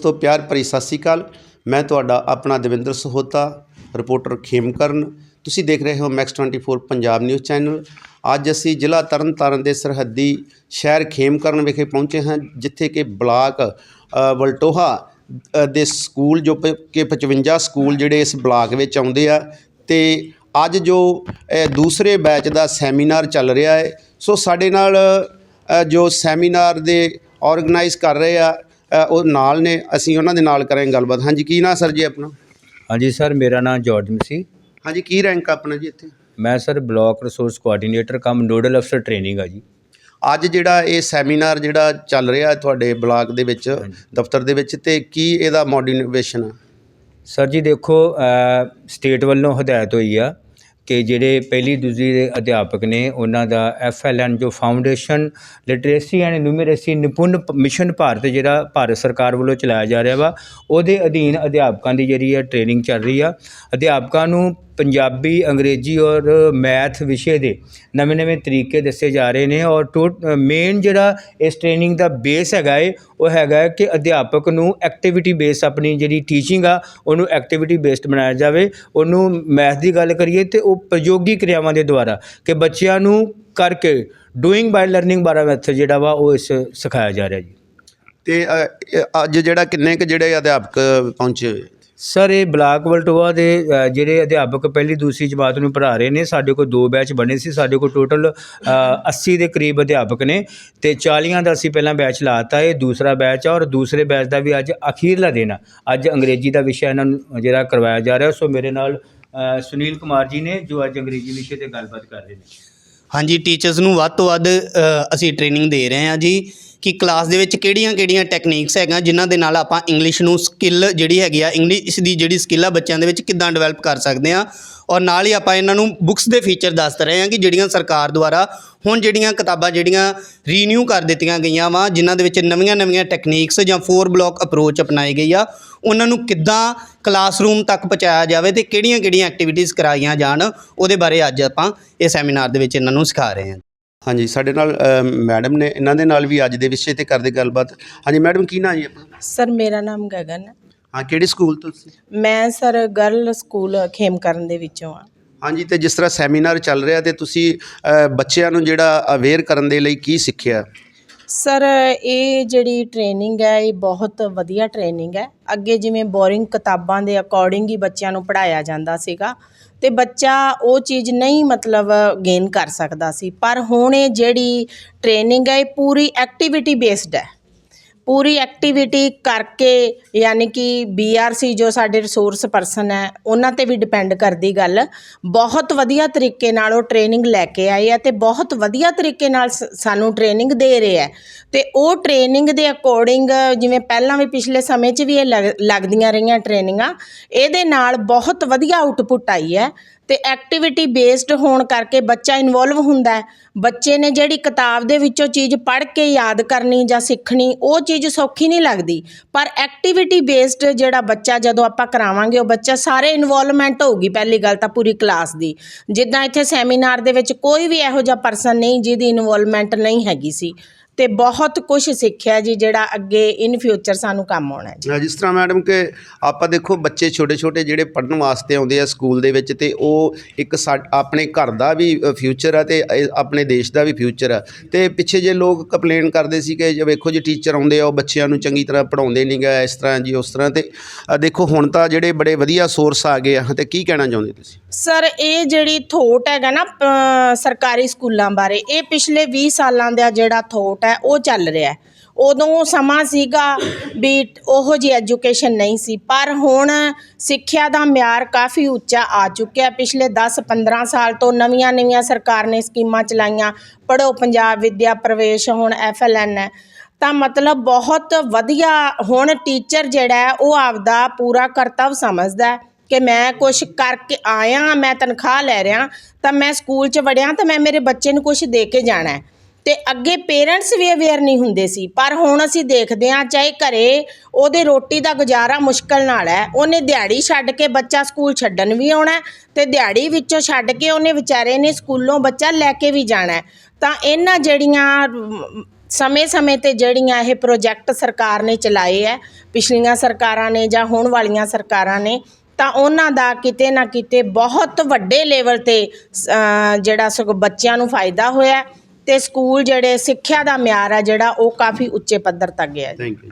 ਦੋਸਤੋ, ਪਿਆਰ ਭਰੀ ਸਤਿ ਸ਼੍ਰੀ ਅਕਾਲ। ਮੈਂ ਤੁਹਾਡਾ ਆਪਣਾ ਦਵਿੰਦਰ ਸਹੋਤਾ, ਰਿਪੋਰਟਰ ਖੇਮਕਰਨ ਤੁਸੀਂ ਦੇਖ ਰਹੇ ਹੋ ਮੈਕਸ 24 ਪੰਜਾਬ ਨਿਊਜ਼ ਚੈਨਲ ਅੱਜ ਅਸੀਂ ਜ਼ਿਲ੍ਹਾ ਤਰਨਤਾਰਨ ਦੇ ਸਰਹੱਦੀ ਸ਼ਹਿਰ ਖੇਮਕਰਨ ਵਿਖੇ ਪਹੁੰਚੇ ਹਾਂ, ਜਿੱਥੇ ਕਿ ਬਲਾਕ ਵਲਟੋਹਾ ਦੇ ਸਕੂਲ ਜੋ ਪ- ਕਿ 55 ਸਕੂਲ ਜਿਹੜੇ ਇਸ ਬਲਾਕ ਵਿੱਚ ਆਉਂਦੇ ਆ। ਤੇ ਅੱਜ ਜੋ ਦੂਸਰੇ ਬੈਚ ਦਾ ਸੈਮੀਨਾਰ ਚੱਲ ਰਿਹਾ ਹੈ, ਸੋ ਸਾਡੇ ਨਾਲ ਜੋ ਸੈਮੀਨਾਰ ਦੇ ਆਰਗੇਨਾਈਜ਼ ਕਰ ਰਹੇ ਆ ਉਹ ਨਾਲ ਨੇ ਅਸੀਂ ਉਹਨਾਂ ਦੇ ਨਾਲ ਕਰਾਂਗੇ ਗੱਲਬਾਤ। ਹਾਂਜੀ ਕੀ ਨਾਂ ਸਰ ਜੀ ਆਪਣਾ? ਹਾਂਜੀ ਸਰ ਮੇਰਾ ਨਾਮ ਜਾਰਜ ਮਸੀ ਹਾਂਜੀ ਕੀ ਰੈਂਕ ਆਪਣਾ ਜੀ ਇੱਥੇ? ਮੈਂ sir block resource coordinator cum nodal ਅਫਸਰ ਟ੍ਰੇਨਿੰਗ ਆ ਜੀ। ਅੱਜ ਜਿਹੜਾ ਇਹ ਸੈਮੀਨਾਰ ਜਿਹੜਾ ਚੱਲ ਰਿਹਾ ਤੁਹਾਡੇ ਬਲਾਕ ਦੇ ਵਿੱਚ ਦਫ਼ਤਰ ਦੇ ਵਿੱਚ ਤੇ ਕੀ ਇਹਦਾ ਮੋਟੀਵੇਸ਼ਨ ਆ? ਸਰ ਜੀ ਦੇਖੋ ਸਟੇਟ ਵੱਲੋਂ ਹਦਾਇਤ ਹੋਈ ਆ ਕਿ ਜਿਹੜੇ ਪਹਿਲੀ ਦੂਜੀ ਦੇ ਅਧਿਆਪਕ ਨੇ, ਉਹਨਾਂ ਦਾ ਐਫਐਲਐਨ ਜੋ foundation literacy and numeracy Nipun mission Bharat ਜਿਹੜਾ ਭਾਰਤ ਸਰਕਾਰ ਵੱਲੋਂ ਚਲਾਇਆ ਜਾ ਰਿਹਾ ਵਾ, ਉਹਦੇ ਅਧੀਨ ਅਧਿਆਪਕਾਂ ਦੀ ਜਿਹੜੀ ਹੈ ਟ੍ਰੇਨਿੰਗ ਚੱਲ ਰਹੀ ਆ। ਅਧਿਆਪਕਾਂ ਨੂੰ ਪੰਜਾਬੀ ਅੰਗਰੇਜ਼ੀ ਔਰ ਮੈਥ ਵਿਸ਼ੇ ਦੇ ਨਵੇਂ-ਨਵੇਂ ਤਰੀਕੇ ਦੱਸੇ ਜਾ ਰਹੇ ਨੇ ਔਰ ਟੋ ਮੇਨ ਜਿਹੜਾ ਇਸ ਟ੍ਰੇਨਿੰਗ ਦਾ ਬੇਸ ਹੈਗਾ ਏ ਉਹ ਹੈਗਾ ਕਿ ਅਧਿਆਪਕ ਨੂੰ ਐਕਟੀਵਿਟੀ ਬੇਸ ਆਪਣੀ ਜਿਹੜੀ ਟੀਚਿੰਗ ਆ ਉਹਨੂੰ ਐਕਟੀਵਿਟੀ ਬੇਸਡ ਬਣਾਇਆ ਜਾਵੇ। ਉਹਨੂੰ ਮੈਥ ਦੀ ਗੱਲ ਕਰੀਏ ਤੇ ਉਹ ਪ੍ਰਯੋਗੀ ਕਿਰਿਆਵਾਂ ਦੇ ਦੁਆਰਾ ਕਿ ਬੱਚਿਆਂ ਨੂੰ ਕਰਕੇ ਡੂਇੰਗ ਬਾਈ ਲਰਨਿੰਗ ਬਾਰਾ ਮੈਥਡ ਜਿਹੜਾ ਵਾ ਉਹ ਇਸ ਸਿਖਾਇਆ ਜਾ ਰਿਹਾ ਜੀ। ਤੇ ਅ, ਅੱਜ ਜਿਹੜਾ ਕਿੰਨੇ ਕੁ ਜਿਹੜੇ ਅਧਿਆਪਕ ਪਹੁੰਚੇ ਹੋਏ? ਸਰ ਇਹ ਬਲਾਕ ਵਲਟੋਆ ਦੇ ਅ, ਜਿਹੜੇ ਅਧਿਆਪਕ ਪਹਿਲੀ ਦੂਸਰੀ ਜਮਾਤ ਨੂੰ ਪੜ੍ਹਾ ਰਹੇ ਨੇ ਸਾਡੇ ਕੋਲ ਦੋ ਬੈਚ ਬਣੇ ਸੀ ਸਾਡੇ ਕੋਲ ਟੋਟਲ 80 ਦੇ ਕਰੀਬ ਅਧਿਆਪਕ ਨੇ ਤੇ 40 ਦਾ ਅਸੀਂ ਪਹਿਲਾਂ ਬੈਚ ਲਾਤਾ ਇਹ ਦੂਸਰਾ ਬੈਚ ਆ ਔਰ ਦੂਸਰੇ ਬੈਚ ਦਾ ਵੀ ਅੱਜ ਅਖੀਰਲਾ ਦਿਨ ਆ। ਅੱਜ ਅੰਗਰੇਜ਼ੀ ਦਾ ਵਿਸ਼ਾ ਇਹਨਾਂ ਨੂੰ ਜਿਹੜਾ ਕਰਵਾਇਆ ਜਾ ਰਿਹਾ ਸੋ ਮੇਰੇ ਨਾਲ ਅ, ਸੁਨੀਲ ਕੁਮਾਰ ਜੀ ਨੇ ਜੋ ਅੱਜ ਅੰਗਰੇਜ਼ੀ ਵਿਸ਼ੇ ਤੇ ਗੱਲਬਾਤ ਕਰ ਰਹੇ ਨੇ। ਹਾਂਜੀ ਟੀਚਰਸ ਨੂੰ ਵੱਧ ਤੋਂ ਵੱਧ ਅ, ਅਸੀਂ ਟ੍ਰੇਨਿੰਗ ਦੇ ਰਹੇ ਹਾਂ ਜੀ। ਕਿ ਕਲਾਸ ਦੇ ਵਿੱਚ ਕਿਹੜੀਆਂ-ਕਿਹੜੀਆਂ ਟੈਕਨੀਕਸ ਹੈਗੀਆਂ ਜਿਨ੍ਹਾਂ ਦੇ ਨਾਲ ਆਪਾਂ ਇੰਗਲਿਸ਼ ਨੂੰ ਸਕਿੱਲ ਜਿਹੜੀ ਹੈਗੀ ਆ ਇੰਗਲਿਸ਼ ਦੀ ਜਿਹੜੀ ਸਕਿੱਲ ਆ ਬੱਚਿਆਂ ਦੇ ਵਿੱਚ ਕਿੱਦਾਂ ਡਿਵੈਲਪ ਕਰ ਸਕਦੇ ਆ ਔਰ ਨਾਲ ਹੀ ਆਪਾਂ ਇਹਨਾਂ ਨੂੰ ਬੁੱਕਸ ਦੇ ਫੀਚਰ ਦੱਸ ਰਹੇ ਹਾਂ ਕਿ ਜਿਹੜੀਆਂ ਸਰਕਾਰ ਦੁਆਰਾ ਹੁਣ ਜਿਹੜੀਆਂ ਕਿਤਾਬਾਂ ਜਿਹੜੀਆਂ ਰੀਨਿਊ ਕਰ ਦਿੱਤੀਆਂ ਗਈਆਂ ਵਾ, ਜਿਨ੍ਹਾਂ ਦੇ ਵਿੱਚ ਨਵੀਆਂ-ਨਵੀਆਂ ਟੈਕਨੀਕਸ ਜਾਂ ਫੋਰ ਬਲੌਕ ਅਪਰੋਚ ਅਪਣਾਈ ਗਈ ਆ, ਉਹਨਾਂ ਨੂੰ ਕਿੱਦਾਂ ਕਲਾਸਰੂਮ ਤੱਕ ਪਹੁੰਚਾਇਆ ਜਾਵੇ ਤੇ ਕਿਹੜੀਆਂ-ਕਿਹੜੀਆਂ ਐਕਟੀਵਿਟੀਜ਼ ਕਰਾਈਆਂ ਜਾਣ, ਉਹਦੇ ਬਾਰੇ ਅੱਜ ਆਪਾਂ ਇਹ ਸੈਮੀਨਾਰ ਦੇ ਵਿੱਚ ਇਹਨਾਂ ਨੂੰ ਸਿਖਾ ਰਹੇ ਹਾਂ। ਹਾਂਜੀ ਸਾਡੇ ਨਾਲ ਮੈਡਮ ਨੇ ਇਹਨਾਂ ਦੇ ਨਾਲ ਵੀ ਅੱਜ ਦੇ ਵਿਸ਼ੇ ਤੇ ਕਰਦੇ ਗੱਲਬਾਤ। ਹਾਂਜੀ ਮੈਡਮ ਕੀ ਨਾਂ ਜੀ ਆਪਣਾ? ਸਰ ਮੇਰਾ ਨਾਮ ਗਗਨ ਹੈ। ਹਾਂ ਕਿਹੜੇ ਸਕੂਲ ਤੋਂ ਤੁਸੀਂ? ਮੈਂ ਸਰ ਗਰਲ ਸਕੂਲ ਖੇਮਕਰਨ ਦੇ ਵਿੱਚੋਂ ਆ ਹਾਂਜੀ ਤੇ ਜਿਸ ਤਰ੍ਹਾਂ ਸੈਮੀਨਾਰ ਚੱਲ ਰਿਹਾ ਤੇ ਤੁਸੀਂ ਬੱਚਿਆਂ ਨੂੰ ਜਿਹੜਾ ਅਵੇਅਰ ਕਰਨ ਦੇ ਲਈ ਕੀ ਸਿੱਖਿਆ? ਸਰ ਇਹ ਜਿਹੜੀ ਟ੍ਰੇਨਿੰਗ ਹੈ ਇਹ ਬਹੁਤ ਵਧੀਆ ਟ੍ਰੇਨਿੰਗ ਹੈ। ਅੱਗੇ ਜਿਵੇਂ ਬੋਰਿੰਗ ਕਿਤਾਬਾਂ ਦੇ ਅਕੋਰਡਿੰਗ ਹੀ ਬੱਚਿਆਂ ਨੂੰ ਪੜਾਇਆ ਜਾਂਦਾ ਸੀਗਾ। ਅਤੇ ਬੱਚਾ ਉਹ ਚੀਜ਼ ਨਹੀਂ ਮਤਲਬ ਗੇਨ ਕਰ ਸਕਦਾ ਸੀ। ਪਰ ਹੁਣ ਇਹ ਜਿਹੜੀ ਟ੍ਰੇਨਿੰਗ ਹੈ, ਇਹ ਪੂਰੀ ਐਕਟੀਵਿਟੀ ਬੇਸਡ ਹੈ। ਪੂਰੀ ਐਕਟੀਵਿਟੀ ਕਰਕੇ ਯਾਨੀ ਕਿ ਬੀਆਰਸੀ ਜੋ ਸਾਡੇ ਰਿਸੋਰਸ ਪਰਸਨ ਹੈ, ਉਹਨਾਂ ਤੇ ਵੀ ਡਿਪੈਂਡ ਕਰਦੀ ਗੱਲ। ਬਹੁਤ ਵਧੀਆ ਤਰੀਕੇ ਨਾਲ ਉਹ ਟ੍ਰੇਨਿੰਗ ਲੈ ਕੇ ਆਏ ਆ ਤੇ ਬਹੁਤ ਵਧੀਆ ਤਰੀਕੇ ਨਾਲ ਸ- ਸਾਨੂੰ ਟ੍ਰੇਨਿੰਗ ਦੇ ਰਹੇ ਆ। ਤੇ ਉਹ ਟ੍ਰੇਨਿੰਗ ਦੇ ਅਕੋਰਡਿੰਗ ਜਿਵੇਂ ਪਹਿਲਾਂ ਵੀ ਪਿਛਲੇ ਸਮੇਂ 'ਚ ਵੀ ਇਹ ਲੱਗ- ਲੱਗਦੀਆਂ ਰਹੀਆਂ ਟ੍ਰੇਨਿੰਗਾਂ ਇਹਦੇ ਨਾਲ ਬਹੁਤ ਵਧੀਆ ਆਊਟਪੁੱਟ ਆਈ ਹੈ। ਤੇ ਐਕਟੀਵਿਟੀ ਬੇਸਡ ਹੋਣ ਕਰਕੇ ਬੱਚਾ ਇਨਵੋਲਵ ਹੁੰਦਾ ਹੈ। ਬੱਚੇ ਨੇ ਜਿਹੜੀ ਕਿਤਾਬ ਦੇ ਵਿੱਚੋਂ ਚੀਜ਼ ਪੜ੍ਹ ਕੇ ਯਾਦ ਕਰਨੀ ਜਾਂ ਸਿੱਖਣੀ, ਉਹ ਚੀਜ਼ ਸੌਖੀ ਨਹੀਂ ਲੱਗਦੀ। ਪਰ ਐਕਟੀਵਿਟੀ ਬੇਸਡ ਜਿਹੜਾ ਬੱਚਾ ਜਦੋਂ ਆਪਾਂ ਕਰਾਵਾਂਗੇ, ਉਹ ਬੱਚਾ ਸਾਰੇ ਇਨਵੋਲਵਮੈਂਟ ਹੋਊਗੀ ਪਹਿਲੀ ਗੱਲ ਤਾਂ ਪੂਰੀ ਕਲਾਸ ਦੀ। ਜਿੱਦਾਂ ਇੱਥੇ ਸੈਮੀਨਾਰ ਦੇ ਵਿੱਚ ਕੋਈ ਵੀ ਇਹੋ ਜਿਹਾ ਪਰਸਨ ਨਹੀਂ ਜਿਹਦੀ ਇਨਵੋਲਵਮੈਂਟ ਨਹੀਂ ਹੈਗੀ ਸੀ। ਤੇ ਬਹੁਤ ਕੁਝ ਸਿੱਖਿਆ ਜੀ ਜਿਹੜਾ ਅੱਗੇ ਇਨ ਫਿਊਚਰ ਸਾਨੂੰ ਕੰਮ ਆਉਣਾ ਜੀ। ਅ, ਜਿਸ ਤਰ੍ਹਾਂ ਮੈਡਮ ਕਿ ਆਪਾਂ ਦੇਖੋ ਬੱਚੇ ਛੋਟੇ ਛੋਟੇ ਜਿਹੜੇ ਪੜ੍ਹਨ ਵਾਸਤੇ ਆਉਂਦੇ ਆ ਸਕੂਲ ਦੇ ਵਿੱਚ ਤੇ ਉਹ ਇੱਕ ਸਾ- ਆਪਣੇ ਘਰ ਦਾ ਵੀ ਫਿਊਚਰ ਆ ਤੇ ਆਪਣੇ ਦੇਸ਼ ਦਾ ਵੀ ਫਿਊਚਰ ਆ। ਤੇ ਪਿੱਛੇ ਜੇ ਲੋਕ ਕੰਪਲੇਨ ਕਰਦੇ ਸੀ ਕਿ ਜੇ ਵੇਖੋ ਜੀ ਟੀਚਰ ਆਉਂਦੇ ਆ ਉਹ ਬੱਚਿਆਂ ਨੂੰ ਚੰਗੀ ਤਰ੍ਹਾਂ ਪੜ੍ਹਾਉਂਦੇ ਨਹੀਂ ਗਾ ਇਸ ਤਰ੍ਹਾਂ ਜੀ ਉਸ ਤਰ੍ਹਾਂ ਤੇ ਦੇਖੋ ਹੁਣ ਤਾਂ ਜਿਹੜੇ ਬੜੇ ਵਧੀਆ ਸੋਰਸ ਆ ਗਏ ਆ ਤੇ ਕੀ ਕਹਿਣਾ ਚਾਹੁੰਦੇ ਤੁਸੀਂ? ਸਰ, ਇਹ ਜਿਹੜੀ ਥੋਟ ਹੈਗਾ ਨਾ ਸਰਕਾਰੀ ਸਕੂਲਾਂ ਬਾਰੇ, ਇਹ ਪਿਛਲੇ 20 ਸਾਲਾਂ ਦਾ ਜਿਹੜਾ ਥੋਟ ਹੈ, ਉਹ ਚੱਲ ਰਿਹਾ ਉਦੋਂ ਸਮਾਂ ਸੀਗਾ ਵੀ ਉਹੋ ਜੀ ਐਜੂਕੇਸ਼ਨ ਨਹੀਂ ਸੀ, ਪਰ ਹੁਣ ਸਿੱਖਿਆ ਦਾ ਮਿਆਰ ਕਾਫੀ ਉੱਚਾ ਆ ਚੁੱਕਿਆ ਪਿਛਲੇ 10-15 ਸਾਲ ਤੋਂ ਨਵੀਆਂ-ਨਵੀਆਂ ਸਰਕਾਰ ਨੇ ਸਕੀਮਾਂ ਚਲਾਈਆਂ, ਪੜ੍ਹੋ ਪੰਜਾਬ ਵਿਦਿਆ ਪ੍ਰਵੇਸ਼, ਹੁਣ ਐਫਐਲਐਨ ਹੈ। ਤਾਂ ਮਤਲਬ ਬਹੁਤ ਵਧੀਆ ਹੁਣ ਟੀਚਰ ਜਿਹੜਾ ਉਹ ਆਪਦਾ ਪੂਰਾ ਕਰਤੱਵ ਸਮਝਦਾ ਹੈ। ਕਿ ਮੈਂ ਕੁਝ ਕਰਕੇ ਆਇਆ, ਮੈਂ ਤਨਖਾਹ ਲੈ ਰਿਹਾ, ਤਾਂ ਮੈਂ ਸਕੂਲ 'ਚ ਵੜਿਆ ਤਾਂ ਮੈਂ ਮੇਰੇ ਬੱਚੇ ਨੂੰ ਕੁਝ ਦੇ ਕੇ ਜਾਣਾ ਹੈ। ਤੇ ਅੱਗੇ ਪੇਰੈਂਟਸ ਵੀ ਅਵੇਅਰ ਨਹੀਂ ਹੁੰਦੇ ਸੀ, ਪਰ ਹੁਣ ਅਸੀਂ ਦੇਖਦੇ ਹਾਂ, ਚਾਹੇ ਘਰੇ ਉਹਦੇ ਰੋਟੀ ਦਾ ਗੁਜ਼ਾਰਾ ਮੁਸ਼ਕਲ ਨਾਲ ਹੈ, ਉਹਨੇ ਦਿਹਾੜੀ ਛੱਡ ਕੇ ਬੱਚਾ ਸਕੂਲ ਛੱਡਣ ਵੀ ਆਉਣਾ ਹੈ ਤੇ ਦਿਹਾੜੀ ਵਿੱਚੋਂ ਛੱਡ ਕੇ ਉਹਨੇ ਵਿਚਾਰੇ ਨੇ ਸਕੂਲੋਂ ਬੱਚਾ ਲੈ ਕੇ ਵੀ ਜਾਣਾ ਤਾਂ ਇਹਨਾਂ ਜਿਹੜੀਆਂ ਸਮੇਂ-ਸਮੇਂ ਤੇ ਜਿਹੜੀਆਂ ਇਹ ਪ੍ਰੋਜੈਕਟ ਸਰਕਾਰ ਨੇ ਚਲਾਏ ਹੈ, ਪਿਛਲੀਆਂ ਸਰਕਾਰਾਂ ਨੇ ਜਾਂ ਹੁਣ ਵਾਲੀਆਂ ਸਰਕਾਰਾਂ ਨੇ ਤਾਂ ਉਹਨਾਂ ਦਾ ਕਿਤੇ ਨਾ ਕਿਤੇ ਬਹੁਤ ਵੱਡੇ ਲੈਵਲ ਤੇ ਜਿਹੜਾ ਸਗੋਂ ਬੱਚਿਆਂ ਨੂੰ ਫਾਇਦਾ ਹੋਇਆ ਹੈ ਤੇ ਸਕੂਲ ਜਿਹੜੇ ਸਿੱਖਿਆ ਦਾ ਮਿਆਰ ਹੈ ਜਿਹੜਾ ਉਹ ਕਾਫੀ ਉੱਚੇ ਪੱਧਰ ਤੱਕ ਗਿਆ ਥੈਂਕ ਯੂ